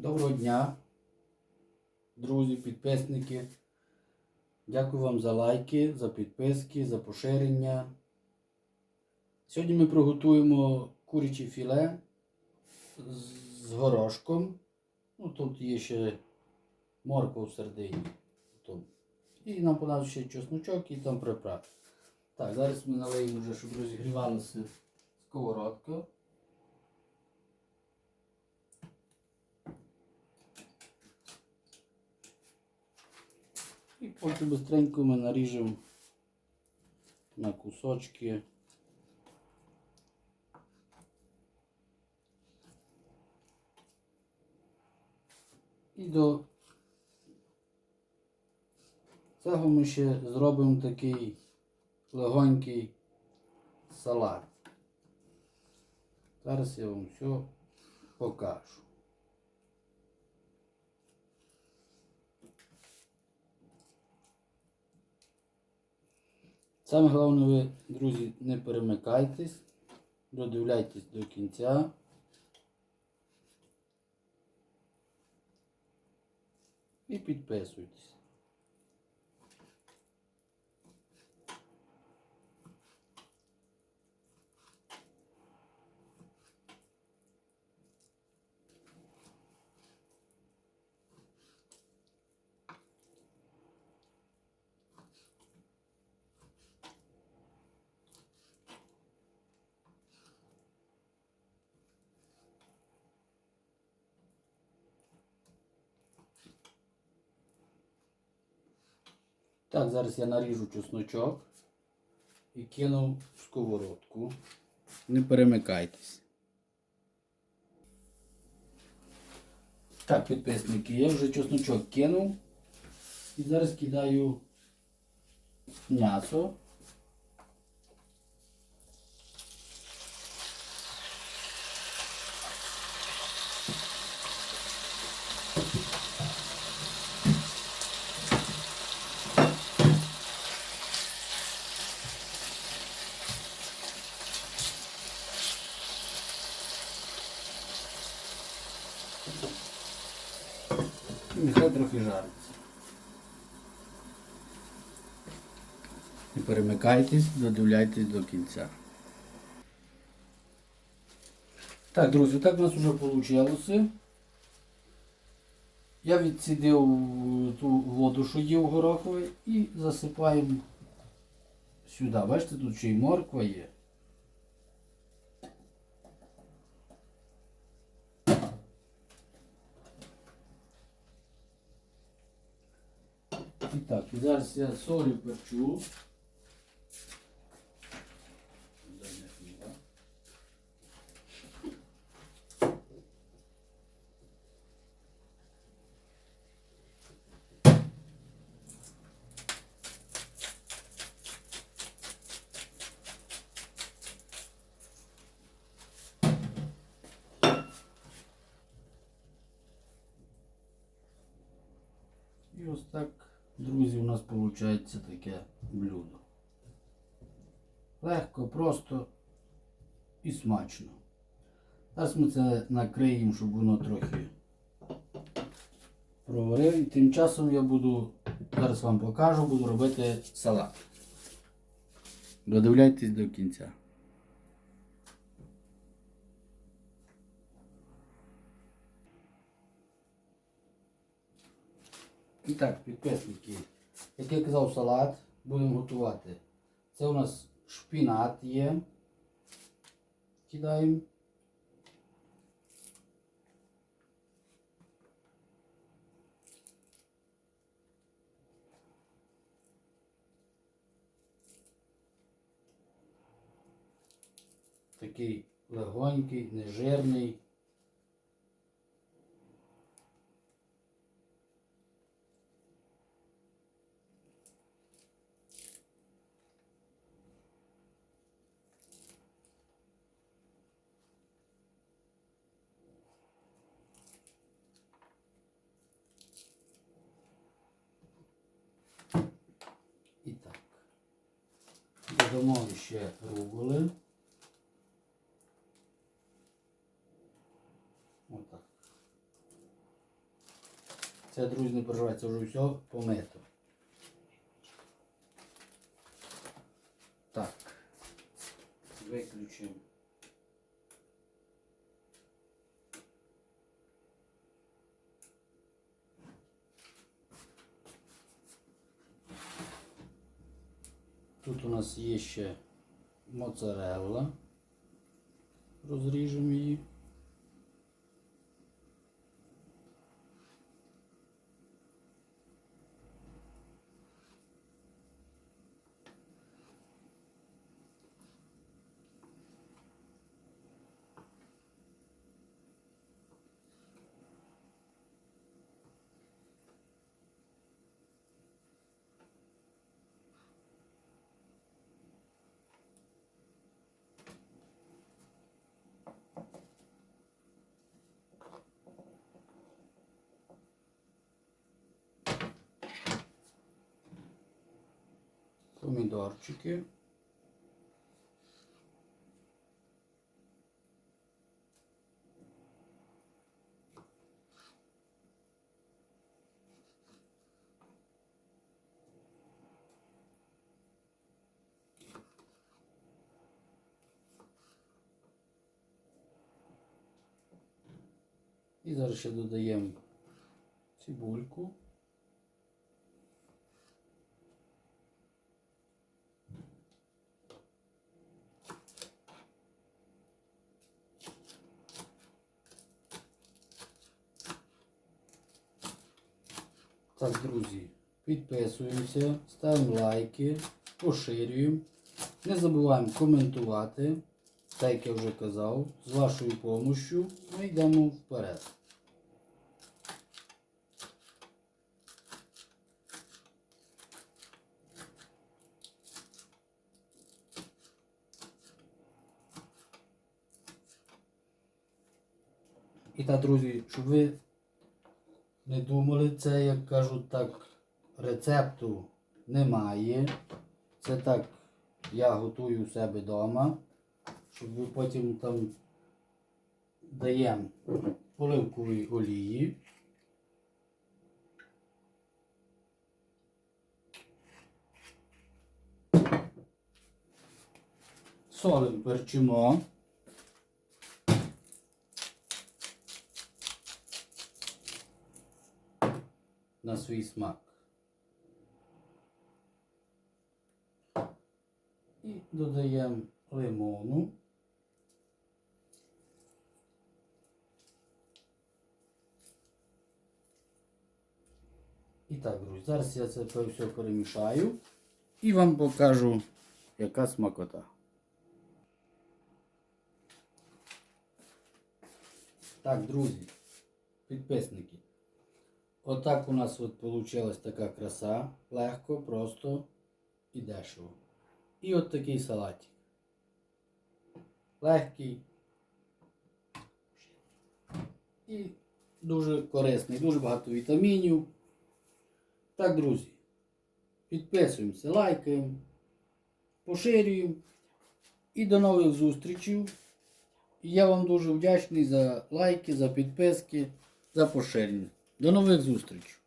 Доброго дня, друзі, підписники. Дякую вам за лайки, за підписки, за поширення. Сьогодні ми приготуємо куряче філе з- горошком. Ну, тут є ще морква в середині. І нам понадобиться ще чесночок і там приправи. Так, зараз ми налиємо вже, щоб розігрівалася сковородка. І потім быстренько ми наріжемо на кусочки. І до цього ми ще зробимо такий легонький салат. Зараз я вам все покажу. Саме головне, ви, друзі, не перемикайтесь, додивляйтесь до кінця. І підписуйтесь. Так, зараз я наріжу чесночок і кину в сковородку. Не перемикайтесь. Так, підписники, я вже чесночок кинув. І зараз кидаю м'ясо. Нехай трохи жариться. Не перемикайтесь, додивляйтесь до кінця. Так, друзі, так у нас вже вийшло. Я відсідив ту воду, що є в гороховій, і засипаємо сюди. Бачите, тут ще й морква є. І так, і зараз я солі перчу. І ось так, друзі, у нас виходить таке блюдо. Легко, просто і смачно. Зараз ми це накриємо, щоб воно трохи проварив. І тим часом я буду, зараз вам покажу, буду робити салат. Додивляйтесь до кінця. І так, підписники, як я казав, салат будемо готувати. Це у нас шпінат є. Кидаємо. Такий легонький, нежирний. І так. Додамо ще рубли. Отак. Це, друзі, не переживайте, вже все помито. Так. Виключимо. Тут у нас є ще моцарелла. Розріжемо її. Помідорчики. І зараз ще додаємо цибульку. Так, друзі, підписуємося, ставимо лайки, поширюємо. Не забуваємо коментувати. Так як я вже казав, з вашою допомогою ми йдемо вперед. І так, друзі, щоб ви не думали, це, як кажуть так, рецепту немає. Це так я готую у себе вдома, щоб ви потім там даємо оливкової олії. Солим перчимо. На свій смак. І додаємо лимону. І так, друзі, зараз я це все перемішаю і вам покажу, яка смакота. Так, друзі, підписники. Отак у нас от получилась така краса. Легко, просто і дешево. І от такий салатик. Легкий. І дуже корисний, дуже багато вітамінів. Так, друзі. Підписуємося, лайкаємо, поширюємо. І до нових зустрічей. І я вам дуже вдячний за лайки, за підписки, за поширення. До нових зустрічей!